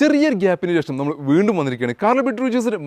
ചെറിയൊരു ഗ്യാപ്പിന് ശേഷം നമ്മൾ വീണ്ടും വന്നിരിക്കുകയാണ്. കാർല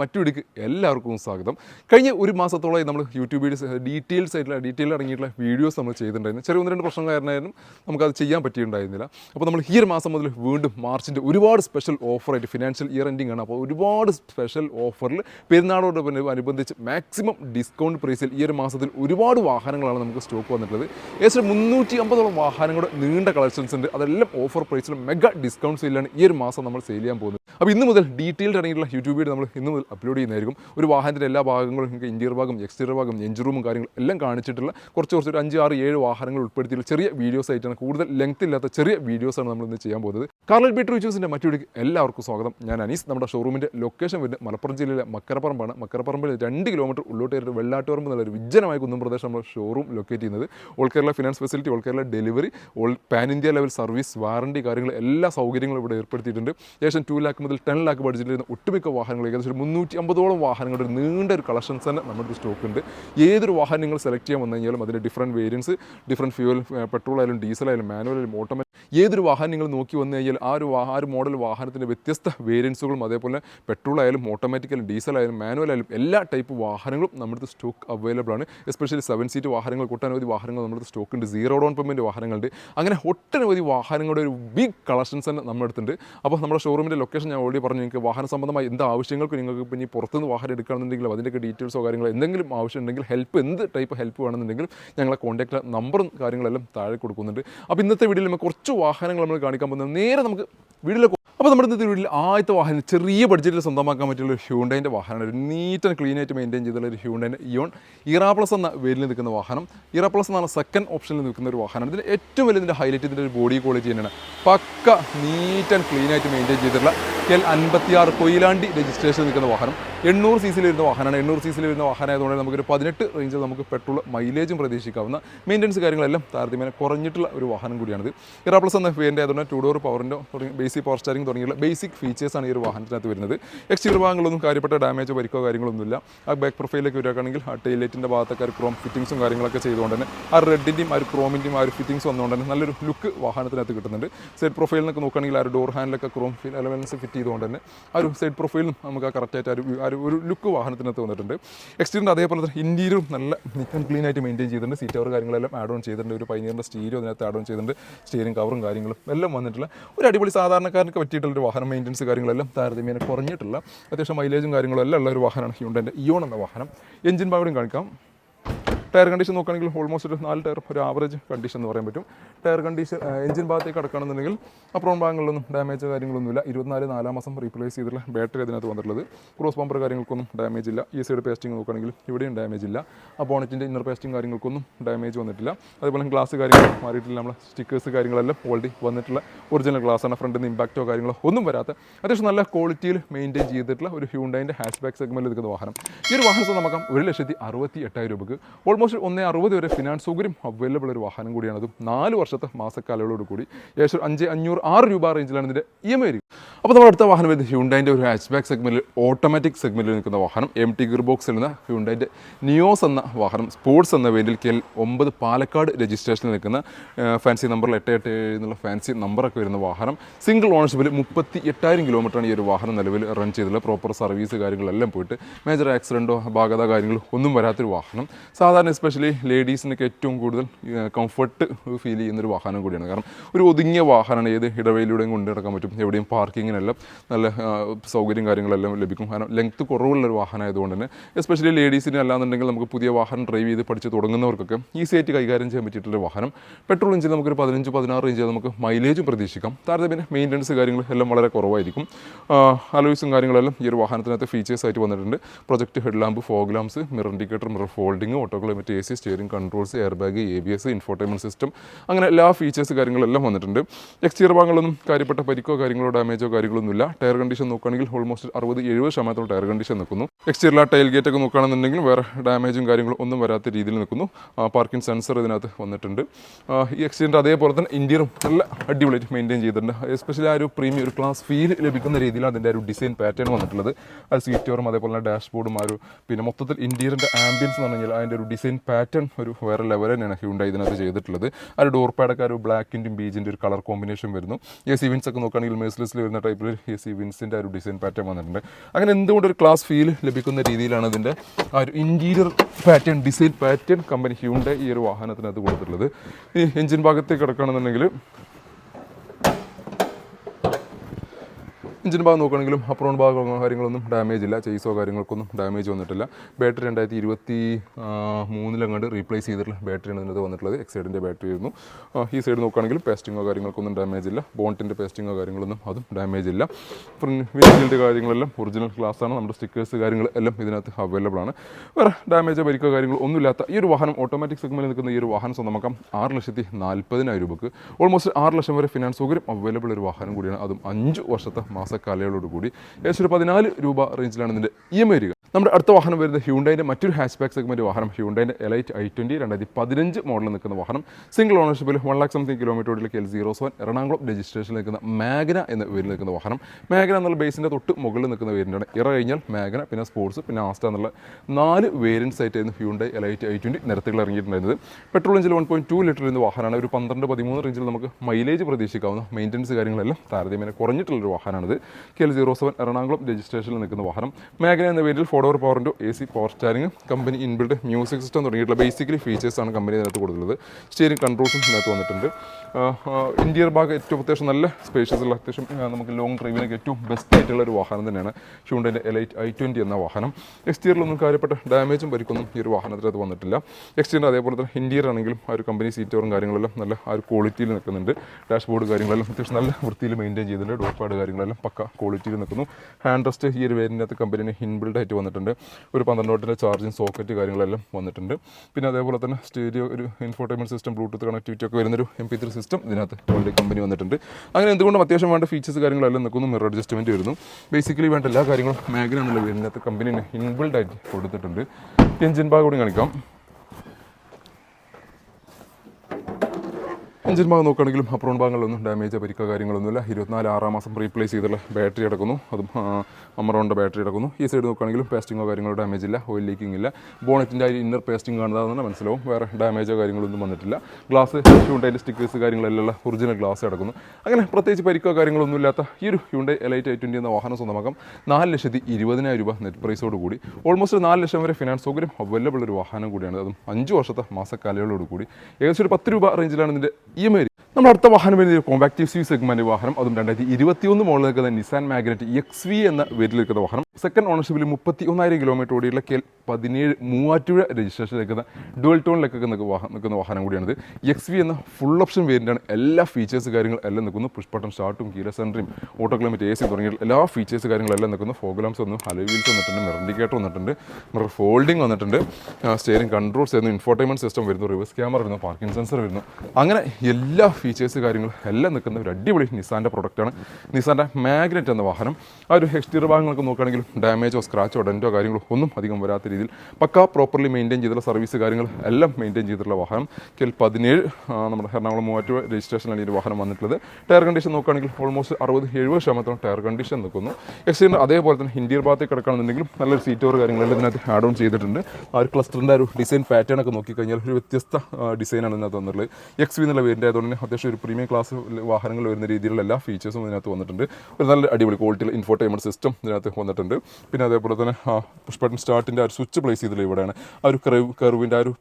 മറ്റു വീടിക്ക് എല്ലാവർക്കും സ്വാഗതം. കഴിഞ്ഞ ഒരു മാസത്തോളമായി നമ്മൾ യൂട്യൂബിൽ ഡീറ്റെയിൽസ് ആയിട്ടുള്ള ഡീറ്റെയിൽ അടങ്ങിയിട്ടുള്ള വീഡിയോസ് നമ്മൾ ചെയ്തിട്ടുണ്ടായിരുന്നു. ചെറിയ ഒന്ന് രണ്ട് പ്രശ്നങ്ങൾ കാരണമായിരുന്നു നമുക്കത് ചെയ്യാൻ പറ്റിയിട്ടുണ്ടായിരുന്നില്ല. അപ്പോൾ നമ്മൾ ഈ ഒരു മാസം മുതൽ വീണ്ടും മാർച്ചിന്റെ ഒരുപാട് സ്പെഷ്യൽ ഓഫറായിട്ട് ഫിനാൻഷ്യൽ ഇയർ എൻഡിങ് ആണ്. അപ്പോൾ ഒരുപാട് സ്പെഷ്യൽ ഓഫറിൽ പെരുന്നാളോട് അനുബന്ധിച്ച് മാക്സിമം ഡിസ്കൗണ്ട് പ്രൈസിൽ ഈ ഒരു മാസത്തിൽ ഒരുപാട് വാഹനങ്ങളാണ് നമുക്ക് സ്റ്റോക്ക് വന്നിട്ടുള്ളത്. ഏകദേശം മുന്നൂറ്റി അമ്പതോളം വാഹനങ്ങളുടെ നീണ്ട കളക്ഷൻസ് ഉണ്ട്. അതെല്ലാം ഓഫർ പ്രൈസിൽ മെഗാ ഡിസ്കൗണ്ട് സെയിലാണ് ഈ ഒരു മാസം നമ്മൾ സെയിൽ ചെയ്യാൻ പോകുന്നത്. അപ്പോൾ ഇന്ന് മുതൽ ഡീറ്റെയിൽഡ് അടങ്ങിയിട്ടുള്ള യൂട്യൂബ് വീഡിയോ നമ്മൾ ഇന്ന് മുതൽ അപ്ലോഡ് ചെയ്യുന്നതായിരിക്കും. ഒരു വാഹനത്തിന്റെ എല്ലാ ഭാഗങ്ങളും നിങ്ങൾക്ക് ഇന്റീരിയർ ഭാഗം എക്സ്റ്റീരിയർ ഭാഗം എഞ്ചിൻ റൂമും കാര്യങ്ങളും എല്ലാം കാണിച്ചിട്ടുള്ള കുറച്ച് കുറച്ച് ഒരു അഞ്ച് ആറ് ഏഴ് വാഹനങ്ങൾ ഉൾപ്പെടുത്തിയുള്ള ചെറിയ വീഡിയോസ് ആയിട്ടാണ് കൂടുതൽ ലെങ്ത് ഇല്ലാത്ത ചെറിയ വീഡിയോസാണ് നമ്മൾ ഇന്ന് ചെയ്യാൻ പോകുന്നത്. കാർലൽ ബീറ്റ് റിവ്യൂസിന്റെ മറ്റൊരു എല്ലാവർക്കും സ്വാഗതം. ഞാൻ അനീസ്. നമ്മുടെ ഷോറൂമിന്റെ ലൊക്കേഷൻ വരുന്നത് മലപ്പുറം ജില്ലയിലെ മക്കരപ്പറമ്പാണ് മക്കരപ്പറമ്പിൽ രണ്ട് കിലോമീറ്റർ ഉള്ളോട്ട് കയറിയിട്ട് വെള്ളാട്ടുപറമ്പ് എന്നുള്ള ഒരു വിജനമായ കുന്നും പ്രദേശം നമ്മൾ ഷോറൂം ലൊക്കേറ്റ് ചെയ്യുന്നത്. All Kerala finance facility all Kerala delivery all pan India level service warranty കാര്യങ്ങൾ എല്ലാ സൗകര്യങ്ങളും ഇവിടെ ഏർപ്പെടുത്തിയിട്ടുണ്ട്. ഏകദേശം ടു ലാക്ക് മുതൽ ടെൻ ലാക്ക് ബഡ്ജറ്റിൽ വരുന്ന ഒട്ടുമിക്ക വാഹനങ്ങൾ ഏകദേശം ഒരു മുന്നൂറ്റി അമ്പതോളം വാഹനങ്ങളുടെ ഒരു നീണ്ട ഒരു കളക്ഷൻസ് തന്നെ നമ്മുടെ സ്റ്റോക്ക് ഉണ്ട്. ഏതൊരു വാഹനം നിങ്ങൾ സെലക്ട് ചെയ്യാൻ വന്നു കഴിഞ്ഞാലും അതിന്റെ different variance different fuel petrol ആയാലും ഡീസൽ ആയാലും മാനുവൽ ആയാലും ഓട്ടോമാറ്റിക് ഏതൊരു വാഹനം നിങ്ങൾ നോക്കി വന്നു കഴിഞ്ഞാൽ ആ ഒരു ആ ഒരു മോഡൽ വാഹനത്തിന്റെ വ്യത്യസ്ത വേരിയൻസുകളും അതേപോലെ പെട്രോൾ ആയാലും ഓട്ടോമാറ്റിക് ആയാലും ഡീസൽ ആയാലും മാനുവൽ ആയാലും എല്ലാ ടൈപ്പ് വാഹനങ്ങളും നമ്മുടെ സ്റ്റോക്ക് അവൈലബിൾ ആണ്. എസ്പെഷ്യലി സെവൻ സീറ്റ് വാഹനങ്ങൾ ഒട്ടനവധി വാഹനങ്ങൾ നമ്മുടെ സ്റ്റോക്ക് ഉണ്ട്. സീറോ ഡൗൺ പേയ്മെന്റ് വാഹനങ്ങളുണ്ട്. അങ്ങനെ ഒട്ടനവധി വാഹനങ്ങളുടെ ഒരു ബിഗ് കളക്ഷൻസ് തന്നെ നമ്മുടെ അടുത്തുണ്ട്. അപ്പോൾ നമ്മുടെ ഷോറൂമിന്റെ ലൊക്കേഷൻ ഞാൻ ഓൾറെഡി പറഞ്ഞു. നിങ്ങൾക്ക് വാഹന സംബന്ധമായി എന്ത് ആവശ്യങ്ങൾക്കും നിങ്ങൾക്ക് ഇനി പുറത്തുനിന്ന് വാഹനം എടുക്കുകയാണെന്നുണ്ടെങ്കിൽ അതിന്റെയൊക്കെ ഡീറ്റെയിൽസോ കാര്യങ്ങളോ എന്തെങ്കിലും ആവശ്യം ഉണ്ടെങ്കിൽ ഹെൽപ്പ് എന്ത് ടൈപ്പ് ഹെൽപ്പ് വേണമെന്നുണ്ടെങ്കിലും ഞങ്ങളെ കോൺടാക്റ്റ് നമ്പറും കാര്യങ്ങളെല്ലാം താഴെ കൊടുക്കുന്നുണ്ട്. അപ്പോൾ ഇന്നത്തെ വീഡിയോയിൽ നമുക്ക് കുറച്ച് വാഹനങ്ങൾ നമ്മൾ കാണിക്കാൻ പോകുന്നത്. നേരെ നമുക്ക് വീഡിയോയിലേക്ക് അപ്പോൾ നമ്മുടെ ഇന്നത്തെ വീട്ടിൽ ആദ്യത്തെ വാഹനം ചെറിയ ബഡ്ജറ്റിൽ സ്വന്തമാക്കാൻ പറ്റിയുള്ള ഒരു ഹ്യൂണ്ടൈന്റെ വാഹനമാണ്. ഒരു നീറ്റ് ആൻഡ് ക്ലീൻ ആയിട്ട് മെയിന്റെയിൻ ചെയ്തുള്ള ഒരു ഹ്യൂണ്ടൈന്റെ ഇയോൺ ഇറ പ്ലസ് എന്ന വേരിൽ നിൽക്കുന്ന വാഹനം. ഇറ പ്ലസ് എന്നാണ് സെക്കൻഡ് ഓപ്ഷനിൽ നിൽക്കുന്ന ഒരു വാഹനമാണ് ഇതിന്റെ ഏറ്റവും വലിയ ഇതിന്റെ ഹൈലൈറ്റ് ഇതിന്റെ ഒരു ബോഡി ക്വാളിറ്റി തന്നെയാണ്. പക്ക നീറ്റ് ആൻഡ് ക്ലീൻ ആയിട്ട് മെയിന്റെയിൻ ചെയ്തിട്ടുള്ള എൽ അൻപത്തിയാറ് കൊയിലാണ്ടി രജിസ്ട്രേഷൻ നിൽക്കുന്ന വാഹനം. എണ്ണൂറ് സി സിയിൽ വരുന്ന വാഹനമാണ്. എണ്ണൂറ് സി സിയിൽ വരുന്ന വാഹനം ആയതുകൊണ്ട് നമുക്കൊരു പതിനെട്ട് റേഞ്ചിൽ നമുക്ക് പെട്രോൾ മൈലേജും പ്രതീക്ഷിക്കാവുന്ന മെയിന്റനൻസ് കാര്യങ്ങളെല്ലാം താരതമ്യേന കുറഞ്ഞിട്ടുള്ള ഒരു വാഹനം കൂടിയാണിത്. ഇറ പ്ലസ് എന്ന പേരിന്റെ ആയതുകൊണ്ട് ടു ഡോർ പവറിന്റെ തുടങ്ങി ബേസിക് പവർ സ്റ്റാരിംഗ് തുടങ്ങിയുള്ള ബേസിക് ഫീച്ചേഴ്സാണ് ഈ ഒരു വാഹനത്തിനകത്ത് വരുന്നത്. എക്സ്റ്റീരിയർ ഭാഗങ്ങളൊന്നും കാര്യപ്പെട്ട ഡാമേജോ പരിക്കോ കാര്യങ്ങളൊന്നുമില്ല. ആ ബാക്ക് പ്രൊഫൈലിലേക്ക് വരികയാണെങ്കിൽ ആ ടൈലൈറ്റിന്റെ ഭാഗത്തൊക്കെ ഒരു ക്രോം ഫിറ്റിംഗ്സും കാര്യങ്ങളൊക്കെ ചെയ്തുകൊണ്ട് തന്നെ ആ റെഡിന്റെയും ആ ഒരു ക്രോമിന്റെയും ആ ഒരു ഫിറ്റിംഗ്സ് വന്നുകൊണ്ട് തന്നെ നല്ലൊരു ലുക്ക് വാഹനത്തിനകത്ത് കിട്ടുന്നുണ്ട്. സൈഡ് പ്രൊഫൈലിൽ നിന്നൊക്കെ നോക്കുകയാണെങ്കിൽ ആ ഒരു ഡോർ ഹാൻഡിലൊക്കെ ക്രോം ഫിൽ എലവൻസ് ഫിറ്റ് ചെയ്തുകൊണ്ട് തന്നെ ആ ഒരു സൈഡ് പ്രൊഫൈലും നമുക്ക് ആ കറക്റ്റായിട്ട് ആ ഒരു ഒരു ലുക്ക് വാഹനത്തിനകത്ത് വന്നിട്ടുണ്ട്. എക്സ്റ്റീരിയർ അതേപോലെ തന്നെ ഇന്റീരിയറും നല്ല നിക്കൻ ക്ലീൻ ആയിട്ട് മെയിന്റെയിൻ ചെയ്തിട്ടുണ്ട്. സീറ്റ് കവർ കാര്യങ്ങളെല്ലാം ആഡ് ഓൺ ചെയ്തിട്ടുണ്ട്. ഒരു പൈനീറിന്റെ സ്റ്റീരിയോ അതിനകത്ത് ആഡ് ഓൺ ചെയ്തിട്ടുണ്ട്. സ്റ്റിയറിംഗ് കവറും കാര്യങ്ങളും എല്ലാം വന്നിട്ടുള്ള ഒരു അടിപൊളി സാധാരണക്കാരനൊക്കെ പറ്റിയിട്ടുള്ള ഒരു വാഹനം മെയിന്റനൻസ് കാര്യങ്ങളെല്ലാം താരതമ്യേന കുറഞ്ഞിട്ടുള്ള അത്യാവശ്യം മൈലേജും കാര്യങ്ങളും എല്ലാം ഉള്ള ഒരു വാഹനമാണ് ഹ്യൂണ്ടന്റെ ഇയോൺ എന്ന വാഹനം. എഞ്ചിൻ പവറും കാണിക്കാം. ടയർ കണ്ടീഷൻ നോക്കുകയാണെങ്കിൽ ഓൾമോസ്റ്റ് ഒരു നാല് ടയർ ഒരു ആവറേജ് കണ്ടീഷൻ എന്ന് പറയാൻ പറ്റും. ടയർ കണ്ടീഷൻ എഞ്ചിൻ ഭാഗത്തേക്ക് കിടക്കുകയാണെന്നുണ്ടെങ്കിൽ അപ്പുറം ഭാഗങ്ങളിലൊന്നും ഡാമേജ് കാര്യങ്ങളൊന്നുമില്ല. ഇരുപത്തിനാല് നാലാം മാസം റീപ്ലേസ് ചെയ്തിട്ടുള്ള ബാറ്ററി അതിനകത്ത് വന്നിട്ടുള്ളത്. ക്രോസ് പമ്പർ കാര്യങ്ങൾക്കൊന്നും ഡാമേജ് ഇല്ല. ഈ സൈഡ് പേസ്റ്റിംഗ് നോക്കുകയാണെങ്കിൽ ഇവിടെയും ഡാമേജ് ഇല്ല. ആ ബോണറ്റിന്റെ ഇന്നർ പേസ്റ്റിംഗ് കാര്യങ്ങൾക്കൊന്നും ഡാമേജ് വന്നിട്ടില്ല. അതുപോലെ ഗ്ലാസ് കാര്യങ്ങൾ മാറിയിട്ടില്ല. നമ്മളെ സ്റ്റിക്കേഴ്സ് കാര്യങ്ങളെല്ലാം ഓൾറെഡി വന്നിട്ടുള്ള ഒറിജിനൽ ഗ്ലാസ് ആണ്. ഫ്രണ്ടിൽ നിന്ന് ഇമ്പാക്റ്റോ കാര്യങ്ങളോ ഒന്നും വരാത്ത അത്യാവശ്യം നല്ല ക്വാളിറ്റിയിൽ മെയിന്റെയിൻ ചെയ്തിട്ടുള്ള ഒരു ഹ്യൂണ്ടൈന്റെ ഹാഷ് ബാക്ക് സെഗ്മെന്റിൽ നിൽക്കുന്ന വാഹനം. ഈ ഒരു വാഹനം നമുക്ക് ഒരു ലക്ഷത്തി അറുപത്തി എട്ടായിരം രൂപക്ക്. ഓൾമോസ്റ്റ് ഒന്നേ അറുപത് വരെ ഫിനാൻസ് സൗകര്യം അവൈലബിൾ ഒരു വാഹനം കൂടിയാണ് അതും നാല് വർഷത്തെ മാസക്കാലയോട് കൂടി ഏകദേശം അഞ്ച് അഞ്ഞൂറ് ആറ് രൂപ റേഞ്ചിലാണ് ഇതിന്റെ ഇ എം ഐ അപ്പോൾ നമ്മുടെ അടുത്ത വാഹനം വരുന്നത് ഹ്യൂണ്ടൈന്റെ ഒരു ഹാച്ച് ബാക്ക് സെഗ്മെന്റിൽ ഓട്ടോമാറ്റിക് സെഗ്മെന്റിൽ നിൽക്കുന്ന വാഹനം എം ടി ഗിയർ ബോക്സിൽ നിന്ന് ഹ്യൂണ്ടൈന്റെ നിയോസ് എന്ന വാഹനം സ്പോർട്സ് എന്ന വേണ്ടിൽ കെ എൽ ഒമ്പത് പാലക്കാട് രജിസ്ട്രേഷനിൽ നിൽക്കുന്ന ഫാൻസി നമ്പറിൽ എട്ട് എട്ട് ഏഴ് എന്നുള്ള ഫാൻസി നമ്പറൊക്കെ വരുന്ന വാഹനം. സിംഗിൾ ഓണർഷിപ്പിൽ മുപ്പത്തി എട്ടായിരം കിലോമീറ്ററാണ് ഈ ഒരു വാഹനം നിലവിൽ റൺ ചെയ്തിട്ടുള്ള പ്രോപ്പർ സർവീസ് കാര്യങ്ങളെല്ലാം പോയിട്ട് മേജർ ആക്സിഡന്റോ അപാകത കാര്യങ്ങളോ ഒന്നും വരാത്തൊരു വാഹനം. സാധാരണ എസ്പെഷ്യലി ലേഡീസിനൊക്കെ ഏറ്റവും കൂടുതൽ കംഫർട്ട് ഫീൽ ചെയ്യുന്ന ഒരു വാഹനം കൂടിയാണ്. കാരണം ഒരു ഒതുങ്ങിയ വാഹനമാണ് ഏത് ഇടവയിലൂടെയും കൊണ്ടു നടക്കാൻ പറ്റും. എവിടെയും പാർക്കിങ്ങിനെല്ലാം നല്ല സൗകര്യം കാര്യങ്ങളെല്ലാം ലഭിക്കും. കാരണം ലെങ്ത്ത് കുറവുള്ളൊരു വാഹനം ആയതുകൊണ്ട് തന്നെ എസ്പെഷ്യലി ലേഡീസിന് അല്ലാന്നുണ്ടെങ്കിൽ നമുക്ക് പുതിയ വാഹനം ഡ്രൈവ് ചെയ്ത് പഠിച്ച് തുടങ്ങുന്നവർക്കൊക്കെ ഈസി ആയിട്ട് കൈകാര്യം ചെയ്യാൻ പറ്റിയിട്ടുള്ള വാഹനം. പെട്രോൾ എഞ്ചിൻ നമുക്കൊരു പതിനഞ്ച് പതിനാറ് ഇഞ്ച് നമുക്ക് മൈലേജും പ്രതീക്ഷിക്കാം. താരതമ്യം മെയിന്റനൻസ് കാര്യങ്ങൾ എല്ലാം വളരെ കുറവായിരിക്കും. അലോയ്സും കാര്യങ്ങളെല്ലാം ഈ ഒരു വാഹനത്തിനകത്ത് ഫീച്ചേഴ്സ് ആയിട്ട് വന്നിട്ടുണ്ട്. Project head lamp fog lamps mirror indicator mirror folding auto climate A C steering controls air bag A B S infotainment system അങ്ങനെ എല്ലാ ഫീച്ചേഴ്സ് കാര്യങ്ങളെല്ലാം വന്നിട്ടുണ്ട്. എക്സ്റ്റീരിയർ ഭാഗങ്ങളൊന്നും കാര്യപ്പെട്ട പരിക്കോ കാര്യങ്ങളോ ഡാമേജോ കാര്യങ്ങളൊന്നുമില്ല. ടയർ കണ്ടീഷൻ നോക്കുകയാണെങ്കിൽ ഓൾമോസ്റ്റ് അറുപത് എഴുപത് ശതമാനത്തോളം ടയർ കണ്ടീഷൻ നിൽക്കുന്നു. എക്സ്റ്റീരിയർ ടൈൽ ഗേറ്റ് ഒക്കെ നോക്കുകയാണെന്നുണ്ടെങ്കിൽ വേറെ ഡാമേജും കാര്യങ്ങളും ഒന്നും വരാത്ത രീതിയിൽ നിൽക്കുന്നു. പാർക്കിംഗ് സെൻസർ ഇതിനകത്ത് വന്നിട്ടുണ്ട്. ഈ എക്സ്റ്റീരിയർ അതേപോലെ തന്നെ ഇന്റീരിയറും നല്ല അടിപൊളിയായിട്ട് മെയിന്റെയിൻ ചെയ്തിട്ടുണ്ട്. എസ്പെഷ്യലി ആ ഒരു പ്രീമിയം ഒരു ക്ലാസ് ഫീൽ ലഭിക്കുന്ന രീതിയിൽ അതിന്റെ ഒരു ഡിസൈൻ പാറ്റേൺ വന്നിട്ടുള്ളത്. അത് സീറ്റോറും അതേപോലെ തന്നെ ഡാഷ്ബോർഡും ആ ഒരു പിന്നെ മൊത്തത്തിൽ ഇന്റീരിയറിന്റെ ആംബിയൻസ് എന്ന് പറഞ്ഞാൽ അതിന്റെ ഒരു ഡിസൈൻ പാറ്റേൺ ഒരു വേറെ ലെവൽ തന്നെയാണ് ഹ്യൂണ്ട ഇതിനകത്ത് ചെയ്തിട്ടുള്ളത്. ആ ഒരു ഡോർ പാഡൊക്കെ ആ ഒരു ബ്ലാക്കിന്റെയും ബീജിന്റെ ഒരു കളർ കോമ്പിനേഷൻ വരുന്നു. എ സി വിൻസ് ഒക്കെ നോക്കുകയാണെങ്കിൽ മേസ്ലെസ്സിൽ വരുന്ന ടൈപ്പിൽ എ സി വിൻസിന്റെ ഒരു ഡിസൈൻ പാറ്റേൺ വന്നിട്ടുണ്ട്. അങ്ങനെ എന്തുകൊണ്ട് ഒരു ക്ലാസ് ഫീൽ ലഭിക്കുന്ന രീതിയിലാണ് ഇതിന്റെ ആ ഒരു interior pattern design pattern company Hyundai ഈ ഒരു വാഹനത്തിനകത്ത് കൊടുത്തിട്ടുള്ളത്. ഈ എഞ്ചിൻ ഭാഗത്തേക്ക് കിടക്കുകയാണെന്നുണ്ടെങ്കിൽ എഞ്ചിൻ ഭാഗം നോക്കുകയാണെങ്കിലും അപ്രോൺ ഭാഗം കാര്യങ്ങളൊന്നും ഡാമേജ് ഇല്ല. ചെയ്സോ കാര്യങ്ങൾക്കൊന്നും ഡാമേജ് വന്നിട്ടില്ല. ബാറ്ററി രണ്ടായിരത്തി ഇരുപത്തി മൂന്നിലങ്ങാണ്ട് റീപ്ലേസ് ചെയ്തിട്ടുള്ള ബാറ്ററിയാണ് ഇതിനകത്ത് വന്നിട്ടുള്ളത്. എക്സൈഡിന്റെ ബാറ്ററി ആയിരുന്നു. ഈ സൈഡ് നോക്കുകയാണെങ്കിൽ പേസ്റ്റിങ്ങോ കാര്യങ്ങൾക്കൊന്നും ഡാമേജ് ഇല്ല. ബോണ്ടിന്റെ പേസ്റ്റിങ്ങോ കാര്യങ്ങളൊന്നും അതും ഡാമേജ് ഇല്ല. വിൻഡീൽഡ് കാര്യങ്ങളെല്ലാം ഒറിജിനൽ ഗ്ലാസ് ആണ്. നമ്മുടെ സ്റ്റിക്കേഴ്സ് കാര്യങ്ങൾ എല്ലാം ഇതിനകത്ത് അവൈലബിൾ ആണ്. വേറെ ഡാമേജോ പരിക്കോ കാര്യങ്ങളോ ഒന്നുമില്ലാത്ത ഈ ഒരു വാഹനം ഓട്ടോമാറ്റിക് സെഗ്മെന്റിൽ നിൽക്കുന്ന ഈ ഒരു വാഹനം സ്വന്തമാക്കാം. ആറ് ലക്ഷത്തി നാൽപ്പതിനായിരം രൂപക്ക്. ഓൾമോസ്റ്റ് ആറ് ലക്ഷം വരെ ഫിനാൻസ് സൗകര്യം അവൈലബിൾ ഒരു വാഹനം കൂടിയാണ്. അതും അഞ്ച് വർഷത്തെ മാസക്കാലയളോട് കൂടി ഏകദേശം ഒരു പതിനാല് രൂപ റേഞ്ചിലാണ് ഇതിന്റെ ഇ എം ഐ വരിക. നമ്മുടെ അടുത്ത വാഹനം വരുന്നത് ഹ്യൂണ്ടൈന്റെ മറ്റൊരു ഹാച്ച് ബാക്ക് സെഗ്മെന്റ് വാഹനം ഹ്യൂണ്ടൈന്റെ എലൈറ്റ് ഐ ട്വന്റി രണ്ടായിരത്തി പതിനഞ്ച് മോഡലിൽ നിൽക്കുന്ന വാഹനം. സിംഗിൾ ഓണർഷിപ്പിൽ വൺ ലാക്ക് സംതിങ് കിലോമീറ്റർ ഓടിലേക്ക് എൽ സീറോ സെവൻ എറണാകുളം രജിസ്ട്രേഷനിൽ നിൽക്കുന്ന മാഗ്ന എന്ന പേരിൽ നിൽക്കുന്ന വാഹനം. മാഗ്ന എന്നുള്ള ബേസിന്റെ തൊട്ട് മുകളിൽ നിൽക്കുന്ന വേരിയന്റാണ് ഇറ കഴിഞ്ഞാൽ മാഗ്ന പിന്നെ സ്പോർട്സ് പിന്നെ ആസ്റ്റ എന്നുള്ള നാല് വേരിയൻസ് ആയിട്ടായിരുന്നു ഹ്യൂണ്ടൈ എലൈറ്റ് ഐ ട്വന്റി നിരത്തുകൾ ഇറങ്ങിയിട്ടുണ്ടായിരുന്നത്. Petrol engine one point two litre എന്ന വാഹനമാണ്. ഒരു പന്ത്രണ്ട് പതിമൂന്ന് റേഞ്ചിൽ നമുക്ക് മൈലേജ് പ്രതീക്ഷിക്കാവുന്ന മെയിന്റനൻസ് കാര്യങ്ങളെല്ലാം താരതമ്യേന കുറഞ്ഞിട്ടുള്ളൊരു വാഹനമാണിത്. K L zero seven Ernakulam രജിസ്ട്രേഷനിൽ നിൽക്കുന്ന വാഹനം. മേഖല എന്ന പേരിൽ four door power A C power steering company inbuilt music system തുടങ്ങിയിട്ടുള്ള ബേസിക്കലി ഫീച്ചേഴ്സാണ് കമ്പനി ഇതിനകത്ത് കൊടുക്കുന്നത്. സ്റ്റിയറിംഗ് കൺട്രോൾസും ഇതിനകത്ത് വന്നിട്ടുണ്ട്. ഇന്ത്യർ ഭാഗം ഏറ്റവും അത്യാവശ്യം നല്ല സ്പേഷ്യസ് ഉള്ള അത്യാവശ്യം നമുക്ക് ലോങ് ഡ്രൈവിനൊക്കെ ഏറ്റവും ബെസ്റ്റ് ആയിട്ടുള്ള ഒരു വാഹനം തന്നെയാണ് ഷൂണ്ടിന്റെ എലൈറ്റ് ഐ ട്വന്റി എന്ന വാഹനം. എക്സ്റ്റീരിയറിലൊന്നും കാര്യപ്പെട്ട ഡാമേജും പരിക്കൊന്നും ഈ ഒരു വാഹനത്തിനകത്ത് വന്നിട്ടില്ല. എക്സ്റ്റീരിയർ അതേപോലെ തന്നെ ഇൻഡിയർ ആണെങ്കിലും ആ ഒരു കമ്പനി സീറ്റോറും കാര്യങ്ങളെല്ലാം നല്ല ആ ഒരു ക്വാളിറ്റിയിൽ നിൽക്കുന്നുണ്ട്. ഡാഷ്ബോർഡ് കാര്യങ്ങളെല്ലാം അത്യാവശ്യം നല്ല വൃത്തിയിൽ മെയിന്റെയിൻ ചെയ്തിട്ടുണ്ട് ഡോർ കാര്യങ്ങളെല്ലാം പക്ക ക്വാളിറ്റിയിൽ നിൽക്കുന്നു. ഹാൻഡ് റെസ്റ്റ് ഈ ഒരു വേരിനകത്ത് കമ്പനിന് ഇൻബിൽഡ് ആയിട്ട് വന്നിട്ടുണ്ട്. ഒരു പന്ത്രണ്ട് വോട്ടിന്റെ ചാർജിങ് സോക്കറ്റ് കാര്യങ്ങളെല്ലാം വന്നിട്ടുണ്ട്. പിന്നെ അതേപോലെ തന്നെ സ്റ്റേഡിയോ ഒരു ഇൻഫോർട്ടൈൻമെന്റ് സിസ്റ്റം ബ്ലൂടൂത്ത് കണക്ടിവിറ്റി ഒക്കെ വരുന്നൊരു എം പി ത്രീ സിസ്റ്റം ഇതിനകത്ത് വണ്ടി കമ്പനി വന്നിട്ടുണ്ട്. അങ്ങനെ എന്തുകൊണ്ടും അത്യാവശ്യം വേണ്ട ഫീച്ചേഴ്സ് കാര്യങ്ങളെല്ലാം നിൽക്കുന്നു. മിറർ അഡ്ജസ്റ്റ്മെന്റ് വരുന്നു. ബേസിക്കലി വേണ്ട എല്ലാ കാര്യങ്ങളും മേഖല എന്നുള്ള ഇതിനകത്ത് കമ്പനി ഇൻബിൽഡ് ആയിട്ട് കൊടുത്തിട്ടുണ്ട്. എഞ്ചിൻ ഭാഗം കൂടി കാണിക്കാം. എഞ്ചിൻ ഭാഗം നോക്കുകയാണെങ്കിലും അപ്രോൺ ഭാഗങ്ങളിലൊന്നും ഡാമേജ് പരിക്കോ കാര്യങ്ങളൊന്നുമില്ല. ഇരുപത്തിനാല് ആറാം മാസം റീപ്ലേസ് ചെയ്തുള്ള ബാറ്ററി അടക്കുന്നു. അതും അമറോണിന്റെ ബാറ്ററി അടക്കുന്നു. ഈ സൈഡ് നോക്കുകയാണെങ്കിലും പേസ്റ്റിങ്ങോ കാര്യങ്ങളോ ഡാമേജ് ഇല്ല ഓയിൽ ലീക്കിംഗ് ഇല്ല. ബോണറ്റിന്റെ ആ ഇന്നർ പേസ്റ്റിംഗ് കാണുന്നതെന്ന് മനസ്സിലാവും. വേറെ ഡാമേജോ കാര്യങ്ങളൊന്നും വന്നിട്ടില്ല. ഗ്ലാസ് ഹ്യൂണ്ടൈന്റെ സ്റ്റിക്കേഴ്സ് കാര്യങ്ങളെല്ലാം ഒറിജിനൽ ഗ്ലാസ് അടക്കുന്നു. അങ്ങനെ പ്രത്യേകിച്ച് പരിക്കോ കാര്യങ്ങളൊന്നും ഇല്ലാത്ത ഈ ഒരു ഹ്യൂണ്ടൈ എലൈറ്റ് ഐ ട്വന്റി എന്ന വാഹനം സ്വന്തമാക്കാം. നാല് ലക്ഷത്തി ഇരുപതിനായിരം രൂപ നെറ്റ് പ്രൈസോട് കൂടി. ഓൾമോസ്റ്റ് നാല് ലക്ഷം വരെ ഫിനാൻസ് സൗകര്യം അവൈലബിൾ ഒരു വാഹനം കൂടിയാണ്. അതും അഞ്ച് വർഷത്തെ മാസക്കാലയോടുകൂടി ഏകദേശം ഒരു പത്ത് രൂപ റേഞ്ചിലാണ് ഇതിന്റെ ഇ എം ഐ നമ്മുടെ അടുത്ത വാഹനം വരുന്നത് കോമ്പാക്ട് സി സെഗ്മെന്റ് വാഹനം അതും രണ്ടായിരത്തി ഇരുപത്തി ഒന്ന് മോളിൽ നിൽക്കുന്ന നിസാൻ മാഗ്നറ്റ് എക്സ് വി എന്ന പേരിൽ നിൽക്കുന്ന വാഹനം. സെക്കൻഡ് ഓണർഷിപ്പിൽ മുപ്പത്തി ഒന്നായിരം കിലോമീറ്റർ ഓടിയുള്ള കെ പതിനേഴ് മൂവാറ്റുപുഴ രജിസ്ട്രേഷൻ നിൽക്കുന്ന ഡുവൽ ടോണിലൊക്കെ വാഹനം നിൽക്കുന്ന വാഹനം കൂടിയാണിത്. എക്സ് വി എന്ന ഫുൾ ഓപ്ഷൻ വേരിയന്റാണ് എല്ലാ ഫീച്ചേഴ്സ് കാര്യങ്ങളും എല്ലാം നിൽക്കുന്നു. പുഷ്പട്ടം സ്റ്റാർട്ടും കീല സെന്ററും ഓട്ടോ ക്ലൈമറ്റ് എ സി തുടങ്ങിയ എല്ലാ ഫീച്ചേഴ്സ് കാര്യങ്ങളെല്ലാം നിൽക്കുന്നു. ഫോഗ്ലാംസ് വന്നു ഹലോ വീൽസ് വന്നിട്ടുണ്ട് മിറർ വന്നിട്ടുണ്ട് മിറർ ഫോൾഡിംഗ് വന്നിട്ടുണ്ട് സ്റ്റിയറിംഗ് കൺട്രോൾസ് വരുന്നു ഇൻഫോർട്ടൈൻമെന്റ് സിസ്റ്റം വരുന്നു റിവേഴ്സ് ക്യാമറ വരുന്നു പാർക്കിംഗ് സെൻസർ വരുന്നു. അങ്ങനെ എല്ലാ ഫീച്ചേഴ്സ് കാര്യങ്ങൾ എല്ലാം നിൽക്കുന്ന ഒരു അടിപൊളി നിസാന്റെ പ്രൊഡക്റ്റാണ് നിസാന്റെ മാഗ്നറ്റ് എന്ന വാഹനം. ആ ഒരു എക്സ്റ്റീരിയർ ഭാഗങ്ങളൊക്കെ നോക്കുകയാണെങ്കിലും ഡാമേജോ സ്ക്രാച്ചോ ഡെന്റോ കാര്യങ്ങളോ ഒന്നും അധികം വരാത്ത രീതിയിൽ പക്കാ പ്രോപ്പർലി മെയിന്റെയിൻ ചെയ്തിട്ടുള്ള സർവീസ് കാര്യങ്ങൾ എല്ലാം മെയിന്റെയിൻ ചെയ്തിട്ടുള്ള വാഹനം. കെൽ പതിനേഴ് നമ്മുടെ എറണാകുളം മൂവാറ്റ രജിസ്ട്രേഷനിലാണ് ഈ വാഹനം വന്നിട്ടുള്ളത്. ടയർ കണ്ടീഷൻ നോക്കുകയാണെങ്കിൽ ഓൾമോസ്റ്റ് അറുപത് എഴുപത് ശതമാനത്തോളം ടയർ കണ്ടീഷൻ നിൽക്കുന്നു. എക്സ്റ്റീരിയർ അതേപോലെ തന്നെ ഇന്ത്യൻ ഭാഗത്തേക്ക് കിടക്കുകയാണെന്നുണ്ടെങ്കിലും നല്ലൊരു സീറ്റോർ കാര്യങ്ങളെല്ലാം ഇതിനകത്ത് ആഡ് ഓൺ ചെയ്തിട്ടുണ്ട്. ആ ഒരു ക്ലസ്റ്ററിന്റെ ഒരു ഡിസൈൻ പാറ്റേൺ ഒക്കെ നോക്കിക്കഴിഞ്ഞാൽ ഒരു വ്യത്യസ്ത ഡിസൈനാണ് ഇതിനകത്ത് വന്നിട്ടുള്ളത്. എക്സ് വി എന്നുള്ള വേരിന്റെ ആയതുകൊണ്ട് തന്നെ അത്യാവശ്യം ഒരു പ്രീമിയം ക്ലാസ് വാഹനങ്ങൾ വരുന്ന രീതിയിലുള്ള എല്ലാ ഫീച്ചേഴ്സും ഇതിനകത്ത് വന്നിട്ടുണ്ട്. ഒരു നല്ല അടിപൊളി ക്വാളിറ്റിയിൽ ഇൻഫോർട്ടൈൻമെന്റ് സിസ്റ്റം ഇതിനകത്ത് വന്നിട്ടുണ്ട്. പിന്നെ അതേപോലെ തന്നെ പുഷ് ബട്ടൺ സ്റ്റാർട്ടിന്റെ ആ ഒരു സ്വിച്ച് പ്ലേസ് ചെയ്തിട്ട് ഇവിടെയാണ്. ആ ഒരു കർവ് കർവിന്റെ ആ ഒരു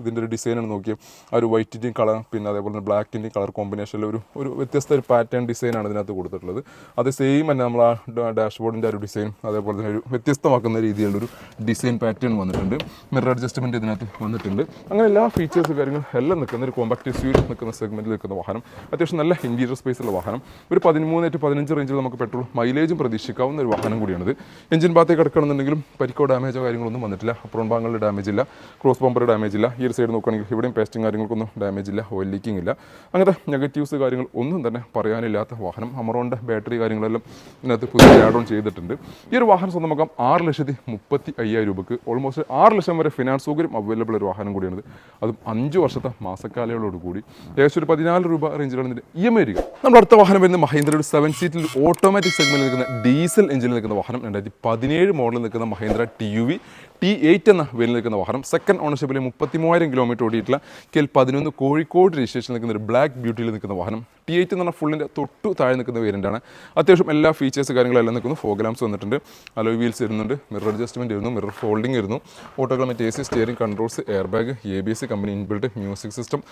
ഇതിന്റെ ഒരു ഡിസൈനാണ് നോക്കിയത് ആ ഒരു വൈറ്റിന്റെയും കളർ പിന്നെ അതേപോലെ തന്നെ ബ്ലാക്കിന്റെയും കളർ കോമ്പിനേഷനിൽ ഒരു ഒരു വ്യത്യസ്ത ഒരു പാറ്റേൺ ഡിസൈനാണ് ഇതിനകത്ത് കൊടുത്തിട്ടുള്ളത്. അത് സെയിം തന്നെ നമ്മൾ ആ ഡാഷ്ബോർഡിന്റെ ഒരു ഡിസൈൻ അതേപോലെ തന്നെ ഒരു വ്യത്യസ്തമാക്കുന്ന രീതിയിലുള്ളൊരു ഡിസൈൻ പാറ്റേൺ വന്നിട്ടുണ്ട്. മിറർ അഡ്ജസ്റ്റ്മെന്റ് ഇതിനകത്ത് വന്നിട്ടുണ്ട്. അങ്ങനെ എല്ലാ ഫീച്ചേഴ്സ് കാര്യങ്ങളും എല്ലാം നിൽക്കുന്ന ഒരു കോമ്പാക്ട് സ്വീറ്റ് നിൽക്കുന്ന സെഗ്മെന്റിൽ നിൽക്കുന്ന വാഹനം. അത്യാവശ്യം നല്ല ഇന്റീരിയർ സ്പേസ് ഉള്ള വാഹനം. ഒരു പതിമൂന്ന് ടു പതിനഞ്ച് റേഞ്ചിൽ നമുക്ക് പെട്രോൾ മൈലേജും പ്രതീക്ഷിക്കാവുന്ന ഒരു വാഹനം കൂടിയാണിത്. എഞ്ചിൻ ഭാഗത്തേക്ക് കിടക്കണമെന്നുണ്ടെങ്കിലും പരിക്കോ ഡാമേജോ കാര്യങ്ങളൊന്നും വന്നിട്ടില്ല. അപ്രോൺ ഭാഗങ്ങളിൽ ഡാമേജ് ഇല്ല. ക്രോസ് ബമ്പർ ഡാമേജ് ഇല്ല. ഈ ഒരു സൈഡ് നോക്കുകയാണെങ്കിൽ ഇവിടെയും പേസ്റ്റിംഗ് കാര്യങ്ങൾക്കൊന്നും ഡാമേജ് ഇല്ല ഓയിൽ ലീക്കിംഗ് ഇല്ല. അങ്ങനത്തെ നെഗറ്റീവ്സ് കാര്യങ്ങൾ ഒന്നും തന്നെ പറയാനില്ലാത്ത വാഹനം. അമറോണിന്റെ ബാറ്ററി കാര്യങ്ങളെല്ലാം ഇതിനകത്ത് പുതിയ ആഡ് ഓൺ ചെയ്തിട്ടുണ്ട്. ഈ ഒരു വാഹനം സ്വന്തമാക്കാം ആറ് ലക്ഷത്തി മുപ്പത്തി അയ്യായിരം രൂപക്ക്. ഓൾമോസ്റ്റ് ആറ് ലക്ഷം വരെ ഫിനാൻസ് സൗകര്യം അവൈലബിൾ ഒരു വാഹനം കൂടിയാണ് അതും അഞ്ച് വർഷത്തെ മാസക്കാലയോടുകൂടി. ഏകദേശം ഒരു പതിനാല് രൂപ റേഞ്ചിലാണ് ഇതിന്റെ ഇ എം ഐ വരിക. നമ്മുടെ അടുത്ത വാഹനം വരുന്നത് മഹീന്ദ്രയുടെ സെവൻ സീറ്റിൽ ഓട്ടോമാറ്റിക് സെഗ്മെന്റിൽ നിൽക്കുന്ന ഡീസൽ എഞ്ചിനിൽ നിൽക്കുന്ന വാഹനം. രണ്ടായിരത്തി പതിനേഴ് മോഡലിൽ നിൽക്കുന്ന Mahindra T U V T eight എന്ന വേലിൽ നിൽക്കുന്ന വാഹനം. സെക്കൻഡ് ഓണർഷിപ്പിൽ മുപ്പത്തി മൂവായിരം കിലോമീറ്റർ ഓടിയിട്ടുള്ള കെൽ പതിനൊന്ന് കോഴിക്കോട് രജിസ്ട്രേഷൻ നിൽക്കുന്ന ഒരു ബ്ലാക്ക് ബ്യൂട്ടിയിൽ നിൽക്കുന്ന വാഹനം. ടി എയ്റ്റ് എന്ന് പറഞ്ഞാൽ ഫുള്ളിന്റെ തൊട്ടു താഴെ നിൽക്കുന്ന വേരിയന്റാണ് അത്യാവശ്യം എല്ലാ ഫീച്ചേഴ്സ് കാര്യങ്ങളെല്ലാം നിൽക്കുന്നു. ഫോഗ്ലാംസ് വന്നിട്ടുണ്ട്. അലോയ് വീൽസ് വരുന്നുണ്ട്. മിറർ അഡ്ജസ്റ്റ്മെന്റ് വരുന്നു. മിറർ ഫോൾഡിംഗ് വരുന്നു. Auto climate A C steering controls air bag A B S company inbuilt music system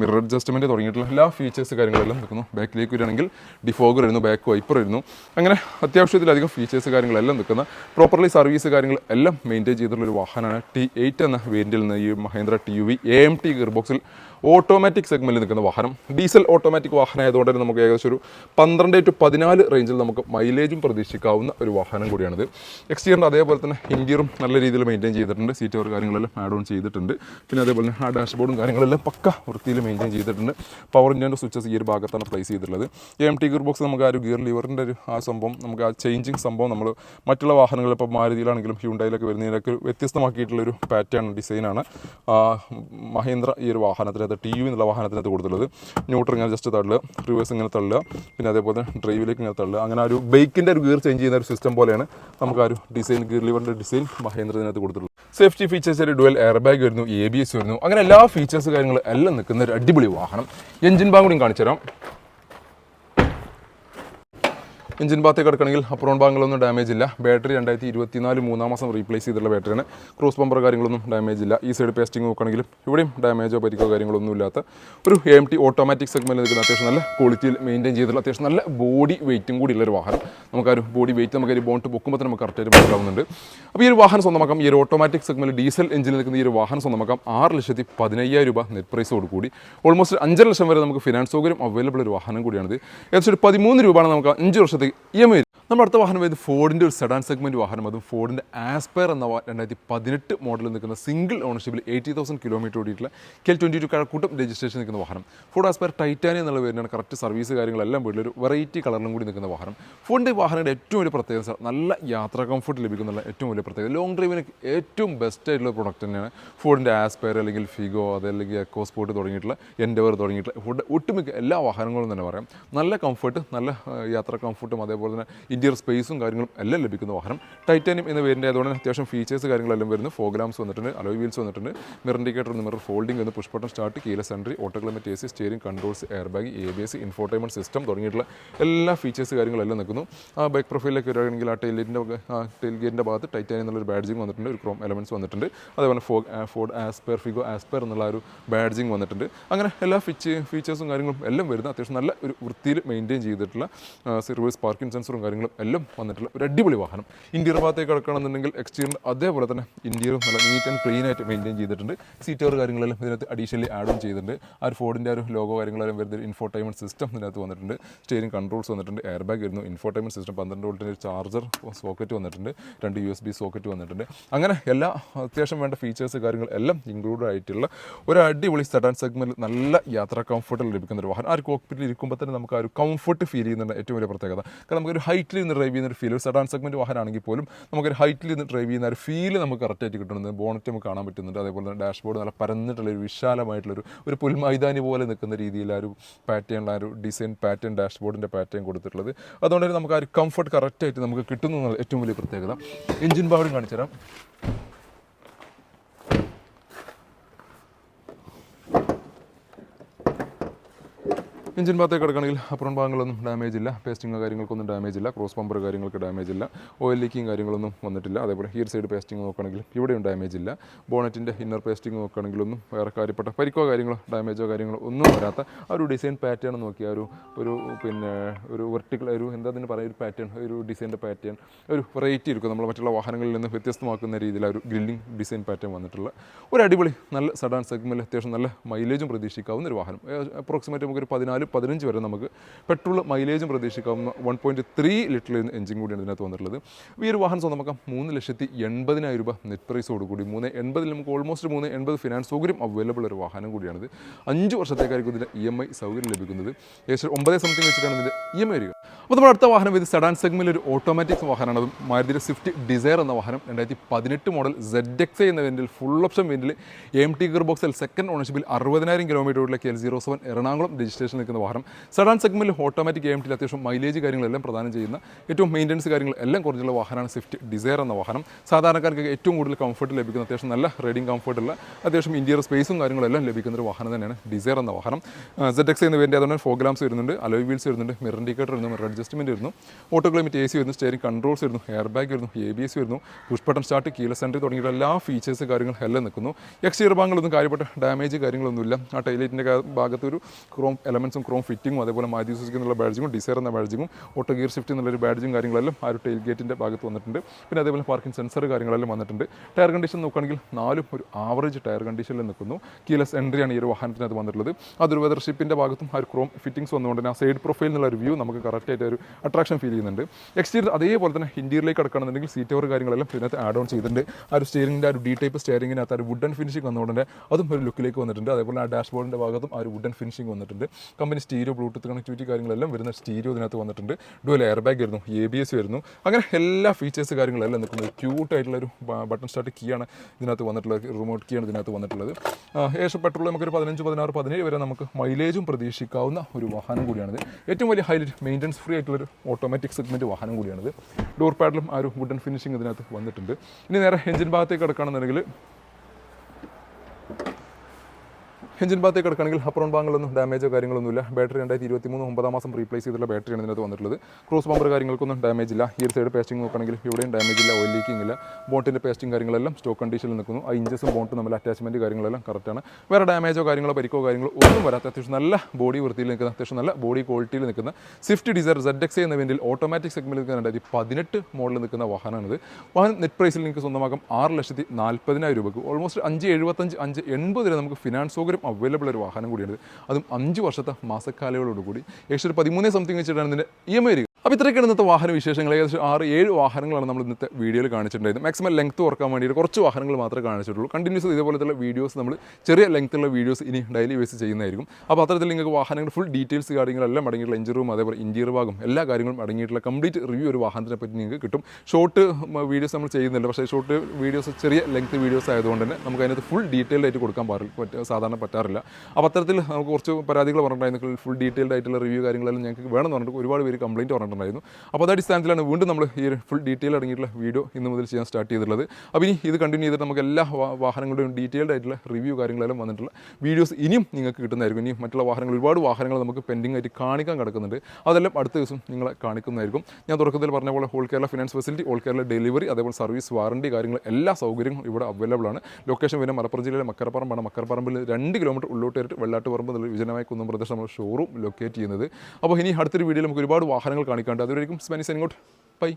mirror adjustment തുടങ്ങിയിട്ടുള്ള എല്ലാ ഫീച്ചേഴ്സ് കാര്യങ്ങളെല്ലാം നിൽക്കുന്നു. ബാക്കിലേക്ക് വരികയാണെങ്കിൽ ഡിഫോഗർ വരുന്നു. ബാക്ക് വൈപ്പർ വരുന്നു. അങ്ങനെ അത്യാവശ്യത്തിലധികം ഫീച്ചേഴ്സ് കാര്യങ്ങളെല്ലാം നിൽക്കുന്ന പ്രോപ്പർലി സർവീസ് കാര്യങ്ങൾ എല്ലാം മെയിന്റെയിൻ ചെയ്തിട്ടുള്ള ഒരു വാഹനമാണ് ടി എയ്റ്റ് എന്ന വേരിയന്റിൽ നിന്ന് ഈ Mahindra T U V A M T gear ബോക്സിൽ ഓട്ടോമാറ്റിക് സെഗ്മെന്റിൽ നിൽക്കുന്ന വാഹനം. ഡീസൽ ഓട്ടോമാറ്റിക് വാഹനം ആയതുകൊണ്ട് തന്നെ നമുക്ക് ഏകദേശം ഒരു പന്ത്രണ്ട് ടു പതിനാല് റേഞ്ചിൽ നമുക്ക് മൈലേജും പ്രതീക്ഷിക്കാവുന്ന ഒരു വാഹനം കൂടിയാണിത്. എക്സ്റ്റീരിയറിന്റെ അതേപോലെ തന്നെ ഇന്റീരിയറും നല്ല രീതിയിൽ മെയിന്റെയിൻ ചെയ്തിട്ടുണ്ട്. സീറ്റ് ഓർ കാര്യങ്ങളെല്ലാം ആഡ് ഓൺ ചെയ്തിട്ടുണ്ട്. പിന്നെ അതേപോലെ തന്നെ ആ ഡാഷ്ബോർഡും കാര്യങ്ങളെല്ലാം പക്ക വൃത്തിയിൽ മെയിന്റെയിൻ ചെയ്തിട്ടുണ്ട്. പവർ ഇൻജന്റെ സ്വിച്ചസ് ഈ ഒരു ഭാഗത്താണ് പ്ലേസ് ചെയ്തിട്ടുള്ളത്. എം ടി ഗിയർ ബോക്സ് നമുക്ക് ആ ഒരു ഗിയർ ലിവറിന്റെ ഒരു ആ സംഭവം നമുക്ക് ആ ചേഞ്ചിങ് സംഭവം നമ്മൾ മറ്റുള്ള വാഹനങ്ങൾ ഇപ്പോൾ മാരുതിയിലാണെങ്കിലും ഹ്യൂണ്ടായിലൊക്കെ വരുന്നതിനൊക്കെ വ്യത്യസ്തമാക്കിയിട്ടുള്ളൊരു പാറ്റേൺ ഡിസൈനാണ് മഹേന്ദ്ര ഈ ഒരു വാഹനത്തിനകത്ത് ടി യു എന്നുള്ള വാഹനത്തിനകത്ത് കൊടുത്തുള്ളത് ന്യൂട്രൽ ഇങ്ങനെ ജസ്റ്റ് തള്ളുക റിവേഴ്സ് ഇങ്ങനെ തള്ളുക പിന്നെ അതേപോലെ ഡ്രൈവിലേക്ക് ഇങ്ങനെ തള്ളുക. അങ്ങനെ ഒരു ബൈക്കിന്റെ ഒരു ഗിയർ ചേഞ്ച് ചെയ്യുന്ന ഒരു സിസ്റ്റം പോലെയാണ് നമുക്ക് ആ ഒരു ഡിസൈൻ ഗിയർ ലിവറിന്റെ ഡിസൈൻ മഹേന്ദ്രത്തിനകത്ത് കൊടുത്തിട്ടുള്ളത്. സേഫ്റ്റി ഫീച്ചേഴ്സ് ഒരു ഡുവൽ എയർ ബാഗ് വരുന്നു എ ബി എസ് വരുന്നു. അങ്ങനെ എല്ലാ ഫീച്ചേഴ്സ് കാര്യങ്ങളും എല്ലാം നിൽക്കുന്ന ഒരു അടിപൊളി വാഹനം. എഞ്ചിൻ ഭാഗം കൂടി കാണിച്ചു തരാം എഞ്ചിൻ ഭാഗത്തേക്ക് കിടക്കണമെങ്കിൽ അപ്രോൺ ഭാഗങ്ങളൊന്നും ഡാമേജ് ഇല്ല. ബാറ്ററി രണ്ടായിരത്തി ഇരുപത്തിനാല് മൂന്നാം മാസം റീപ്ലേസ് ചെയ്തിട്ടുള്ള ബാറ്ററിയാണ് ക്രൂസ് പമ്പർ കാര്യങ്ങളൊന്നും ഡാമേജ് ഇല്ല. ഈ സൈഡ് പേസ്റ്റിംഗ് നോക്കുകയാണെങ്കിലും ഇവിടെയും ഡാമേജോ പരിക്കോ കാര്യങ്ങളൊന്നും ഇല്ലാത്ത ഒരു എം ടി ഓട്ടോമാറ്റിക് സെഗ്മെന്റ് നിൽക്കുന്ന അത്യാവശ്യം നല്ല ക്വാളിറ്റിയിൽ മെയിന്റെയിൻ ചെയ്തിട്ടുള്ള അത്യാവശ്യം നല്ല ബോഡി വെയിറ്റും കൂടി ഉള്ളൊരു വാഹനം. നമുക്കൊരു ബോഡി വെയിറ്റ് നമുക്ക് ഒരു ബോണ്ട് പൊക്കുമ്പോൾ നമുക്ക് കറക്റ്റായിട്ട് മനസ്സിലാവുന്നുണ്ട്. അപ്പോൾ ഈ ഒരു വാഹനം സ്വന്തമാക്കാം. ഈ ഒരു ഓട്ടോമാറ്റിക് സെഗ്മെന്റ് ഡീസൽ എഞ്ചിനിൽ നിൽക്കുന്ന ഈ ഒരു വാഹനം സ്വന്തമാക്കാം. ആറ് ലക്ഷത്തി പതിനയ്യായിരം രൂപ നെറ്റ് പ്രൈസോട് കൂടി. ഓൾമോസ്റ്റ് അഞ്ചര ലക്ഷം വരെ നമുക്ക് ഫിനാൻസ് സൗകര്യം അവൈലബിൾ ഒരു വാഹനം കൂടിയാണിത്. ഏകദേശം ഒരു പതിമൂന്ന് രൂപയാണ് നമുക്ക് അഞ്ച് വർഷത്തേക്ക് ഇ എം ഐ നമ്മുടെ അടുത്ത വാഹനം വരുന്നത് ഫോർഡിന്റെ ഒരു സെഡാൻ സെഗ്മെന്റ് വാഹനം. അതും ഫോർഡിന്റെ ആസ്പയർ എന്ന രണ്ടായിരത്തി പതിനെട്ട് മോഡലിൽ നിൽക്കുന്ന സിംഗിൾ ഓണർഷിപ്പിൽ eighty thousand kilometre ഓടിയിട്ടുള്ള KL twenty two Kazhakkoottam registration നിൽക്കുന്ന വാഹനം. ഫോർഡ് ആസ്പയർ ടൈറ്റാനിയം എന്നുള്ള പേരിനാണ് കറക്റ്റ് സർവീസ് കാര്യങ്ങളെല്ലാം വീട്ടിലൊരു വെറൈറ്റി കളറിലും കൂടി നിൽക്കുന്ന വാഹനം. ഫോണിന്റെ വാഹനങ്ങളുടെ ഏറ്റവും വലിയ പ്രത്യേകത നല്ല യാത്രാ കംഫർട്ട് ലഭിക്കുന്നുള്ള ഏറ്റവും വലിയ പ്രത്യേകത. ലോങ് ഡ്രൈവിന് ഏറ്റവും ബെസ്റ്റ് ആയിട്ടുള്ള പ്രൊഡക്റ്റ് തന്നെയാണ് ഫോർഡിന്റെ ആസ്പയർ അല്ലെങ്കിൽ ഫിഗോ അതല്ലെങ്കിൽ എക്കോ സ്പോർട്ട് തുടങ്ങിയിട്ടുള്ള എൻഡവർ തുടങ്ങിയിട്ടുള്ള ഫോർഡ് ഒട്ടുമിക്ക എല്ലാ വാഹനങ്ങളും തന്നെ പറയാം. നല്ല കംഫർട്ട് നല്ല യാത്രാ കംഫർട്ടും അതേപോലെ തന്നെ ഇന്റീരിയർ സ്പേസും കാര്യങ്ങളും എല്ലാം ലഭിക്കുന്ന വാഹനം. ടൈറ്റാനിയം എന്ന പേരിന്റെ തന്നെ അത്യാവശ്യം ഫീച്ചേഴ്സ് കാര്യങ്ങളെല്ലാം വരുന്നു. ഫോഗ്രാംസ് വന്നിട്ടുണ്ട് അലോയ് വീൽസ് വന്നിട്ടുണ്ട് മിറർ ഇൻഡിക്കേറ്റർ മിറർ ഫോൾഡിംഗ് എന്ന് push button start keyless entry auto climate A C steering controls air bag A B S infotainment system തുടങ്ങിയിട്ടുള്ള എല്ലാ ഫീച്ചേഴ്സ് കാര്യങ്ങളെല്ലാം നിൽക്കുന്നു. ആ ബൈക്ക് പ്രൊഫൈലിലേക്ക് വരികയാണെങ്കിൽ ആ ടെയിലിന്റെ ടൈൽ ഭാഗത്ത് ടൈറ്റാനിയം എന്നുള്ളൊരു ബാഡ്ജിങ് വന്നിട്ടുണ്ട് ഒരു ക്രോം എലമെന്റ്സ് വന്നിട്ടുണ്ട്. അതേപോലെ ഫോ ഫോർഡ് ആസ്പെർ ഫിഗോ ആസ്പെർ എന്നുള്ള ഒരു ബാഡ്ജിങ് വന്നിട്ടുണ്ട്. അങ്ങനെ എല്ലാ ഫീച്ച് ഫീച്ചേഴ്സും കാര്യങ്ങളും എല്ലാം വരുന്ന അത്യാവശ്യം നല്ല ഒരു വൃത്തിയിൽ മെയിന്റെയിൻ ചെയ്തിട്ടുള്ള സർവീസ് പാർക്കിംഗ് സെൻസറും കാര്യങ്ങളും എല്ലാം വന്നിട്ടുള്ള ഒരു അടിപൊളി വാഹനം. ഇന്റീരിയർ ഭാഗത്തേക്ക് കിടക്കണമെന്നുണ്ടെങ്കിൽ എക്സ്റ്റീരിയർ അതേപോലെ തന്നെ ഇന്റീരിയറും നല്ല നീറ്റ് ആൻഡ് ക്ലീൻ ആയിട്ട് മെയിന്റെയിൻ ചെയ്തിട്ടുണ്ട്. സീറ്റർ കാര്യങ്ങളെല്ലാം ഇതിനകത്ത് അഡീഷണലി ആഡ് ഓൺ ചെയ്തിട്ടുണ്ട്. ആ ഒരു ഫോർഡിന്റെ ഒരു ലോഗോ കാര്യങ്ങളെല്ലാം വരുന്ന ഇൻഫോർടൈൻമെന്റ് സിസ്റ്റം ഇതിനകത്ത് വന്നിട്ടുണ്ട്. സ്റ്റിയറിംഗ് കൺട്രോൾസ് വന്നിട്ടുണ്ട്. എയർ ബാഗ് വരുന്നു. ഇൻഫോർടൈൻമെന്റ് സിസ്റ്റം പന്ത്രണ്ട് വോൾട്ടിന്റെ ഒരു ചാർജർ സോക്കറ്റ് വന്നിട്ടുണ്ട്. രണ്ട് യു എസ് ബി സോക്കറ്റ് വന്നിട്ടുണ്ട്. അങ്ങനെ എല്ലാ അത്യാവശ്യം വേണ്ട ഫീച്ചേഴ്സ് കാര്യങ്ങൾ എല്ലാം ഇൻക്ലൂഡ് ആയിട്ടുള്ള ഒരു അടിപൊളി സെഡാൻ സെഗ്മെന്റിൽ നല്ല യാത്ര കംഫർട്ടബിൾ ലഭിക്കുന്ന ഒരു വാഹനം. ആ ഒരു കോക്പിറ്റിൽ ഇരിക്കുമ്പോൾ തന്നെ നമുക്ക് ആ ഒരു കംഫർട്ട് ഫീൽ ചെയ്യുന്നുണ്ട് ഏറ്റവും വലിയ പ്രത്യേകത. കാരണം നമുക്കൊരു ഹൈറ്റിൽ നിന്ന് ഡ്രൈവ് ചെയ്യുന്ന ഒരു ഫീൽ ഒരു സെഡാൻ സെഗ്മെന്റ് വാഹനമാണെങ്കിൽ പോലും നമുക്കൊരു ഹൈറ്റിൽ നിന്ന് ഡ്രൈവ് ചെയ്യുന്ന ഒരു ഫീൽ നമുക്ക് കറക്റ്റായിട്ട് കിട്ടുന്നുണ്ട്. ബോണറ്റ് നമുക്ക് കാണാൻ പറ്റുന്നുണ്ട്. അതേപോലെ തന്നെ ഡാഷ്ബോർഡ് നല്ല പരന്നിട്ടുള്ള ഒരു വിശാലമായിട്ടുള്ളൊരു ഒരു പുൽമൈതാനി പോലെ നിൽക്കുന്ന രീതിയിൽ ആ ഒരു പാറ്റേൺ ആ ഒരു ഡിസൈൻ പാറ്റേൺ ഡാഷ്ബോർഡിന്റെ പാറ്റേൺ കൊടുത്തിട്ടുള്ളത്. അതുകൊണ്ട് തന്നെ നമുക്ക് ആ ഒരു കംഫർട്ട് കറക്റ്റായിട്ട് നമുക്ക് കിട്ടുന്നു ഏറ്റവും വലിയ പ്രത്യേകത. എഞ്ചിൻ പവറും കാണിച്ചു എഞ്ചിൻ ഭാഗത്തേക്ക് കിടക്കുകയാണെങ്കിൽ അപ്പുറം ഭാഗങ്ങളൊന്നും ഡാമേജ് ഇല്ല. പേസ്റ്റിങ്ങോ കാര്യങ്ങൾക്കൊന്നും ഡാമേജ് ഇല്ല. ക്രോസ് പമ്പർ കാര്യങ്ങൾക്ക് ഡാമേജ് ഇല്ല. ഓയിൽ ലീക്കിങ് കാര്യങ്ങളൊന്നും വന്നിട്ടില്ല. അതേപോലെ ഹിയർ സൈഡ് പേസ്റ്റിംഗ് നോക്കുകയാണെങ്കിൽ ഇവിടെയും ഡാമേജ് ഇല്ല. ബോണറ്റിന്റെ ഇന്നർ പേസ്റ്റിംഗ് നോക്കുകയാണെങ്കിലൊന്നും വേറെ കാര്യപ്പെട്ട പരിക്കോ കാര്യങ്ങളോ ഡാമേജോ കാര്യങ്ങളോ ഒന്നും വരാത്ത ആ ഒരു ഡിസൈൻ പാറ്റേൺ നോക്കിയാൽ ഒരു ഒരു പിന്നെ ഒരു വെർട്ടിക്കൽ ഒരു എന്താ അതിന് പറയുക ഒരു പാറ്റേൺ ഒരു ഡിസൈന്റെ പാറ്റേൺ ഒരു വെറൈറ്റി ഇരിക്കും. നമ്മൾ മറ്റുള്ള വാഹനങ്ങളിൽ നിന്ന് വ്യത്യസ്തമാക്കുന്ന രീതിയിൽ ഒരു ഗ്രില്ലിംഗ് ഡിസൈൻ പാറ്റേൺ വന്നിട്ടുള്ള. ഒരു അടിപൊളി നല്ല സഡാൻ സെഗ്മെന്റിൽ അത്യാവശ്യം നല്ല മൈലേജും പ്രതീക്ഷിക്കാവുന്ന ഒരു വാഹനം. അപ്രോക്സിമേറ്റ് നമുക്കൊരു പതിനാല് പതിനഞ്ച് വരെ നമുക്ക് പെട്രോൾ മൈലേജും പ്രതീക്ഷിക്കാവുന്ന one point three litre engine കൂടിയാണ് ഇതിനകത്ത് വന്നിട്ടുള്ളത്. ഈ ഒരു വാഹനം സ്വന്തമാക്കാം മൂന്ന് ലക്ഷത്തി എൺപതിനായിരം രൂപ നെറ്റ് പ്രൈസോട് കൂടി. മൂന്ന് എൺപതിൽ നമുക്ക് ഓൾമോസ്റ്റ് മൂന്ന് എൺപത് ഫിനാൻസ് സൗകര്യം അവൈലബിൾ ഒരു വാഹനം കൂടിയാണിത്. അഞ്ച് വർഷത്തേക്കായിരിക്കും ഇതിന്റെ ഇ എം ഐ സൗകര്യം ലഭിക്കുന്നത്. ഏകദേശം ഒമ്പതേ സംതിങ് വെച്ചിട്ടാണ് ഇതിന്റെ ഇ എം ഐ വരിക. അപ്പോൾ നമ്മുടെ അടുത്ത വാഹനം ഇത് സെഡാൻ സെഗ്മെന്റിൽ ഒരു ഓട്ടോമാറ്റിക് വാഹനമാണ്. അതും മാരുതിയുടെ സ്വിഫ്റ്റ് ഡിസയർ എന്ന വാഹനം. രണ്ടായിരത്തി പതിനെട്ട് മോഡൽ സെഡ് എക്സ് എന്ന വേൻഡിൽ ഫുൾ ഓപ്ഷൻ വേൻഡിൽ എം ടി ഗിയർ ബോക്സിൽ സെക്കൻഡ് ഓണർഷിപ്പിൽ അറുപതിനായിരം kilometre ഓടിലേക്ക് L zero seven Ernakulam registration നിൽക്കുന്ന വാഹനം. സെഡാൻ സെഗ്മെന്റിൽ ഓട്ടോമാറ്റിക് എം ടിയിൽ അത്യാവശ്യം മൈലേജ് കാര്യങ്ങളെല്ലാം പ്രദാനം ചെയ്യുന്ന ഏറ്റവും മെയിന്റനൻസ് കാര്യങ്ങൾ എല്ലാം കുറഞ്ഞുള്ള വാഹനമാണ് സ്വിഫ്റ്റ് ഡിസയർ എന്ന വാഹനം. സാധാരണക്കാർക്ക് ഏറ്റവും കൂടുതൽ കംഫർട്ട് ലഭിക്കുന്ന അത്യാവശ്യം നല്ല റൈഡിംഗ് കംഫർട്ടുള്ള അത്യാവശ്യം ഇന്റീരിയർ സ്പേസും കാര്യങ്ങളെല്ലാം ലഭിക്കുന്ന ഒരു വാഹനം തന്നെയാണ് ഡിസയർ എന്ന വാഹനം. സെഡ് എക്സ് എന്ന വേണ്ടി അതുകൊണ്ട് ഫോഗ്ലാംസ് വരുന്നുണ്ട് അലോയ് വീൽസ് വരുന്നുണ്ട് മിറർ ഇൻഡിക്കേറ്റർ മിറർ അഡ്ജസ്റ്റ്മെന്റ് വരുന്നു. ഓട്ടോ ക്ലൈമറ്റ് എ സി വരുന്നു സ്റ്റിയറിംഗ് കൺട്രോൾസ് വരുന്നു ഹെയർ ബാഗ് വരുന്നു എ ബി എസ് വരുന്നു പുഷ് ബട്ടൺ സ്റ്റാർട്ട് കീല സെന്റർ തുടങ്ങിയിട്ടുള്ള എല്ലാ ഫീച്ചേഴ്സ് കാര്യങ്ങൾ എല്ലാം നിൽക്കുന്നു. എക്സ്റ്റീരിയർ ഭാഗങ്ങളൊന്നും കാര്യപ്പെട്ട ഡാമേജ് കാര്യങ്ങളൊന്നുമില്ല. ആ ടൈലറ്റിന്റെ ഭാഗത്ത് ഒരു ക്രോം എലമെൻസും ക്രോം ഫിറ്റിങ്ങും അതേപോലെ മാതി സൂസിക്ക് എന്നുള്ള ബാഡ്ജിങ്ങും ഡിസൈർ എന്ന ബാഡ്ജിങ്ങും ഓട്ടോ ഗിയർ ഷിഫ്റ്റ് എന്നുള്ളൊരു ബാഡ്ജും കാര്യങ്ങളെല്ലാം ആ ഒരു ടൈൽ ഗേറ്റിന്റെ ഭാഗത്ത് വന്നിട്ടുണ്ട്. പിന്നെ അതേപോലെ പാർക്കിംഗ് സെൻസർ കാര്യങ്ങളെല്ലാം വന്നിട്ടുണ്ട്. ടയർ കണ്ടീഷൻ നോക്കുകയാണെങ്കിൽ നാലും ഒരു ആവറേജ് ടയർ കണ്ടീഷനിൽ നിൽക്കുന്നു. കീലസ് എൻട്രിയാണ് ഈ ഒരു വാഹനത്തിനകത്ത് വന്നിട്ടുള്ളത്. അതൊരു വെദർഷിപ്പിന്റെ ഭാഗത്തും ആ ഒരു ക്രോം ഫിറ്റിംഗ്സ് വന്നുകൊണ്ട് ആ സൈഡ് പ്രൊഫൈൽ എന്നുള്ള ഒരു വ്യൂ നമുക്ക് കറക്റ്റായിട്ട് ഒരു അട്രാക്ഷൻ ഫീൽ ചെയ്യുന്നുണ്ട്. എക്സ്റ്റീരിയർ അതേപോലെ തന്നെ ഇന്റീരിയറിലേക്ക് കിടക്കണമെന്നുണ്ടെങ്കിൽ സീറ്റ് ഓവർ കാര്യങ്ങളെല്ലാം ഇതിനകത്ത് ആഡ് ഓൺ ചെയ്തിട്ടുണ്ട്. ആ ഒരു സ്റ്റിയറിംഗിന്റെ ആ ഒരു ഡി ടൈപ്പ് സ്റ്റിയറിംഗിനകത്ത് ആ ഒരു വുഡൻ ഫിനിഷിംഗ് വന്നതുകൊണ്ട് അതും ഒരു ലുക്കിലേക്ക് വന്നിട്ടുണ്ട്. അതേപോലെ ആ ഡാഷ്ബോർഡിന്റെ ഭാഗത്തും ആ ഒരു വുഡൻ ഫിനിഷിംഗ് വന്നിട്ടുണ്ട്. കമ്പനി സ്റ്റീരിയോ ബ്ലൂടൂത്ത് കണക്ടിവിറ്റി കാര്യങ്ങളെല്ലാം വരുന്ന സ്റ്റീരിയോ ഇതിനകത്ത് വന്നിട്ടുണ്ട്. ഡുവൽ എയർ ബാഗ് വരുന്നു എ ബി എസ് വരുന്നു. അങ്ങനെ എല്ലാ ഫീച്ചേഴ്സ് കാര്യങ്ങളെല്ലാം നിൽക്കുന്നത് ക്യൂട്ട് ആയിട്ടുള്ള ഒരു ബട്ടൺ സ്റ്റാർട്ട് കീ ആണ് ഇതിനകത്ത് വന്നിട്ടുള്ളത്. റിമോട്ട് കീ ആണ് ഇതിനകത്ത് വന്നിട്ടുള്ളത്. ഏഷ്യ പെട്രോൾ നമുക്കൊരു പതിനഞ്ച് പതിനാറ് പതിനേഴ് വരെ നമുക്ക് മൈലേജും പ്രതീക്ഷിക്കാവുന്ന ഒരു വാഹനം കൂടിയാണിത്. ഏറ്റവും വലിയ ഹൈലൈറ്റ് മെയിന്റനൻസ് ഫ്രീ ആയിട്ടുള്ളൊരു ഓട്ടോമാറ്റിക് സെഗ്മെന്റ് വാഹനം കൂടിയാണിത്. ഡോർ പാഡിലും ആ ഒരു വുഡൻ ഫിനിഷിംഗ് ഇതിനകത്ത് വന്നിട്ടുണ്ട്. ഇനി നേരെ എഞ്ചിൻ ഭാഗത്തേക്ക് കിടക്കുകയാണെന്നുണ്ടെങ്കിൽ എഞ്ചിൻ ഭാഗത്തേക്ക് കിടക്കുകയാണെങ്കിൽ അപ്പുറം ഭാഗങ്ങളൊന്നും ഡാമേജോ കാര്യങ്ങളൊന്നുമില്ല. ബാറ്ററി രണ്ടായിരത്തി ഇരുപത്തി മൂന്ന് ഒമ്പതാം മാസം റീപ്ലേസ് ചെയ്തിട്ടുള്ള ബാറ്ററിയാണ് ഇതിനകത്ത് വന്നിട്ടുള്ളത്. ക്രോസ് ബമ്പർ കാര്യങ്ങൾക്കൊന്നും ഡാമേജ് ഇല്ല. ഈ സൈഡ് പേസ്റ്റിംഗ് നോക്കുകയാണെങ്കിൽ ഇവിടെയും ഡാമേജ് ഇല്ല ഓയിൽ ലീക്കിംഗ് ഇല്ല. ബോട്ടിന്റെ പേസ്റ്റിംഗ് കാര്യങ്ങളെല്ലാം സ്റ്റോക്ക് കണ്ടീഷനിൽ നിൽക്കുന്നു. ആ ഇഞ്ചസും ബോട്ടും തമ്മിൽ അറ്റാച്ച്മെന്റ് കാര്യങ്ങളെല്ലാം കറക്റ്റാണ് വേറെ ഡാമേജോ കാര്യങ്ങളോ പരിക്കോ കാര്യങ്ങളോ ഒന്നും വരാത്ത അത്യാവശ്യം നല്ല ബോഡി വൃത്തിയിൽ നിൽക്കുന്ന അത്യാവശ്യം നല്ല ബോഡി ക്വാളിറ്റിയിൽ നിൽക്കുന്ന സ്വിഫ്റ്റ് ഡിസയർ സെഡ് എക്സ് എന്ന വേണ്ടിയിൽ ഓട്ടോമാറ്റിക് സെഗ്മെന്റിൽ നിൽക്കുന്ന രണ്ടായിരത്തി പതിനെട്ട് മോഡലിൽ നിൽക്കുന്ന വാഹനമാണിത്. വാഹനം നെറ്റ് പ്രൈസിൽ നിങ്ങൾക്ക് സ്വന്തമാക്കാം. ആറ് ലക്ഷത്തി നാൽപ്പതിനായിരം രൂപയ്ക്ക് ഓൾമോസ്റ്റ് അഞ്ച് എഴുപത്തഞ്ച് അഞ്ച് എൺപത് വരെ നമുക്ക് ഫിനാൻസ് സൗകര്യം അവൈലബിൾ ഒരു വാഹനം കൂടിയാണ് അതും അഞ്ച് വർഷത്തെ മാസക്കാലയോടുകൂടി. ഏകദേശം ഒരു പതിമൂന്നേ സംതിങ് വെച്ചിട്ടാണ് ഇതിന്റെ ഇ എം ഐ വരിക. അപ്പോൾ ഇത്രയൊക്കെയാണ് ഇന്നത്തെ വാഹന വിശേഷങ്ങൾ. ഏകദേശം ആറ് ഏഴ് വാഹനങ്ങളാണ് നമ്മൾ ഇന്നത്തെ വീഡിയോയിൽ കാണിച്ചിട്ടുണ്ടായിരുന്നത്. മാക്സിമം ലെങ്ത്ത് കുറയ്ക്കാൻ വേണ്ടിയിട്ട് കുറച്ച് വാഹനങ്ങൾ മാത്രമേ കാണിച്ചിട്ടുള്ളൂ. കണ്ടിന്യൂസ് ഇതേപോലത്തെ വീഡിയോസ് നമ്മൾ ചെറിയ ലെങ്ത്തുള്ള വീഡിയോസ് ഇനി ഡെയിലി വേസ് ചെയ്യുന്നതായിരിക്കും. അപ്പോൾ അത്തരത്തിൽ നിങ്ങൾക്ക് വാഹനങ്ങൾ ഫുൾ ഡീറ്റെയിൽസ് കാര്യങ്ങളെല്ലാം അടങ്ങിയിട്ടുള്ള എഞ്ചിൻ റൂം അതേപോലെ ഇന്റീരിയർ ഭാഗം എല്ലാ കാര്യങ്ങളും അടങ്ങിയിട്ടുള്ള കംപ്ലീറ്റ് റിവ്യൂ ഒരു വാഹനത്തിനെ പറ്റി നിങ്ങൾക്ക് കിട്ടും. ഷോർട്ട് വീഡിയോസ് നമ്മൾ ചെയ്യുന്നില്ല പക്ഷേ ഷോർട്ട് വീഡിയോസ് ചെറിയ ലെങ്ത് വീഡിയോസ് ആയതുകൊണ്ട് തന്നെ നമുക്ക് അതിനകത്ത് ഫുൾ ഡീറ്റെയിൽഡ് ആയിട്ട് കൊടുക്കാൻ പാടില്ല സാധാരണ പറ്റാറില്ല. അപ്പോൾ അത്തരത്തിൽ നമുക്ക് കുറച്ച് പരാതികൾ പറഞ്ഞിട്ടുണ്ടായിരുന്നു. ഫുൾ ഡീറ്റെയിൽഡ് ആയിട്ടുള്ള റിവ്യൂ കാര്യങ്ങളെല്ലാം ഞങ്ങൾക്ക് വേണമെന്ന് പറഞ്ഞിട്ട് ഒരുപാട് പേര് കംപ്ലയിന്റ് പറഞ്ഞിട്ടുണ്ടായിരുന്നു. അപ്പോൾ അത് അടിസ്ഥാനത്തിലാണ് വീണ്ടും നമ്മൾ ഈ ഫുൾ ഡീറ്റെയിൽ അടങ്ങിയിട്ടുള്ള വീഡിയോ ഇന്ന് മുതൽ ചെയ്യാൻ സ്റ്റാർട്ട് ചെയ്തിട്ടുള്ളത്. അപ്പോൾ ഇനി ഇത് കണ്ടിന്യൂ ചെയ്തിട്ട് നമുക്ക് എല്ലാ വാഹനങ്ങളുടെയും ഡീറ്റെയിൽഡ് ആയിട്ടുള്ള റിവ്യൂ കാര്യങ്ങളെല്ലാം വന്നിട്ടുള്ള വീഡിയോസ് ഇനിയും നിങ്ങൾക്ക് കിട്ടുന്നതായിരിക്കും. ഇനി മറ്റുള്ള വാഹനങ്ങൾ ഒരുപാട് വാഹനങ്ങൾ നമുക്ക് പെൻഡിങ് ആയിട്ട് കാണിക്കാൻ കിടക്കുന്നുണ്ട്. അതെല്ലാം അടുത്ത ദിവസം നിങ്ങളെ കാണിക്കുന്നതായിരിക്കും. ഞാൻ തുടക്കത്തിൽ പറഞ്ഞ പോലെ whole Kerala finance facility whole Kerala delivery അതേപോലെ സർവീസ് വാറണ്ടി കാര്യങ്ങൾ എല്ലാ സൗകര്യങ്ങളും ഇവിടെ അവൈലബിൾ ആണ്. ലൊക്കേഷൻ വരുന്ന മലപ്പുറം ജില്ലയിലെ മക്കരപ്പറമ്പാണ് മക്കരപ്പറമ്പിൽ രണ്ട് കിലോമീറ്റർ ഉള്ളോട്ട് വെള്ളാട്ടുപറമ്പ് എന്നുള്ള വിജനമായ കുന്നം പ്രദേശം നമ്മൾ ഷോറൂം ലൊക്കേറ്റ് ചെയ്യുന്നത്. അപ്പോൾ ഇനി അടുത്തൊരു വീഡിയോയിൽ നമുക്ക് ഒരുപാട് വാഹനങ്ങൾ കാണിക്കാണ്ട് അതുവരെയും സ്പാനിഷ് ഇങ്ങോട്ട്. ബൈ.